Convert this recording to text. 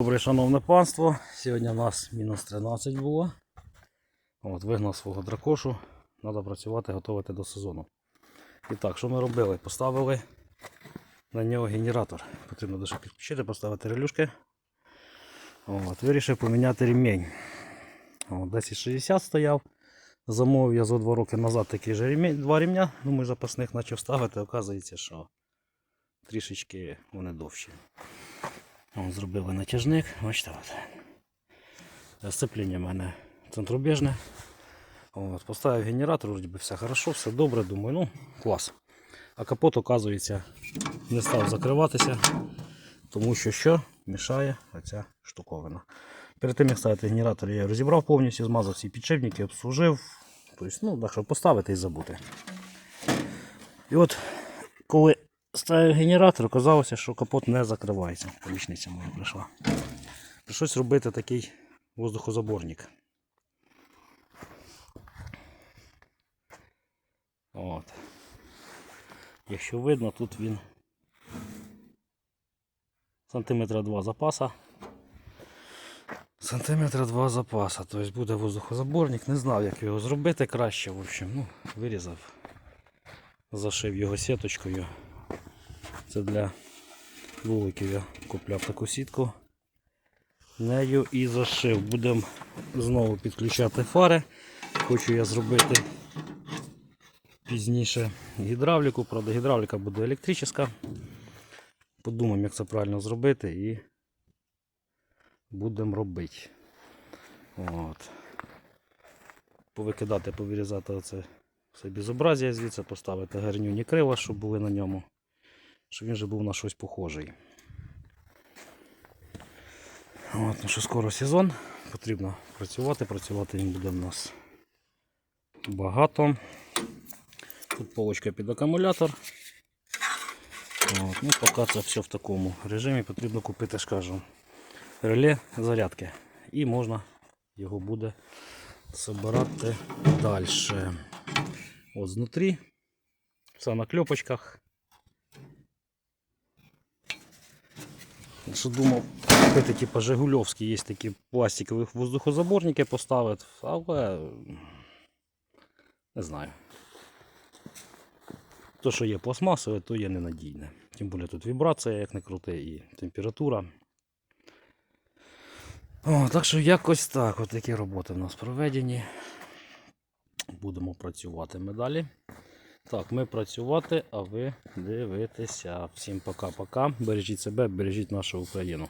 Добре, шановне панство. Сьогодні у нас мінус 13 було. От, вигнав свого дракошу. Треба працювати, готувати до сезону. І так, що ми робили? Поставили на нього генератор. Потрібно дуже підключити, поставити релюшки. От, вирішив поміняти ремінь. От, 1060 стояв. Замовив я за 2 роки назад такий же ремінь, два ремня. Думаю, запасних почав ставити. Оказується, що трішечки вони довші. От, зробили натяжник. Бачите, от. Сцепління в мене центробіжне. От, поставив генератор, вроді би все хорошо, все добре, думаю, ну, клас. А капот, оказується, не став закриватися, тому що що мішає оця штуковина. Перед тим, як ставити генератор, я розібрав повністю, змазав всі підшипники, обслужив. Тобто, ну, так, щоб поставити і забути. І от, коли ставив генератор, оказалося, що капот не закривається. Помічниця моя прийшла. Прийшлось робити такий воздухозаборник. От. Якщо видно, тут він сантиметра два запаса. Сантиметра два запаса. Тобто буде воздухозаборник. Не знав, як його зробити краще. В общем, ну, вирізав. Зашив його сіточкою. Це для вуликів я купляв таку сітку. Нею і зашив. Будемо знову підключати фари. Хочу я зробити пізніше гідравліку. Правда, гідравліка буде електрична. Подумаємо, як це правильно зробити і будемо робити. От. Повикидати, повирізати оце все безобразія звідси, поставити гарнюні крила, щоб були на ньому, щоб він же був на щось похожий. От, ну що скоро сезон, потрібно працювати, працювати він буде в нас багато. Тут полочка під акумулятор. От, ну, поки це все в такому режимі, потрібно купити, скажу, реле зарядки. І можна його буде збирати далі. От знутрі, все на кльопочках. Що думав, купити типу Жигульовські, є такі пластикові воздухозаборники поставити, але не знаю. То, що є пластмасове, то є ненадійне. Тим більше тут вібрація, як не крути, і температура. О, так що якось так. От такі роботи в нас проведені. Будемо працювати ми далі. Так, ми працювати, а ви дивитеся. Всім пока-пока. Бережіть себе, бережіть нашу Україну.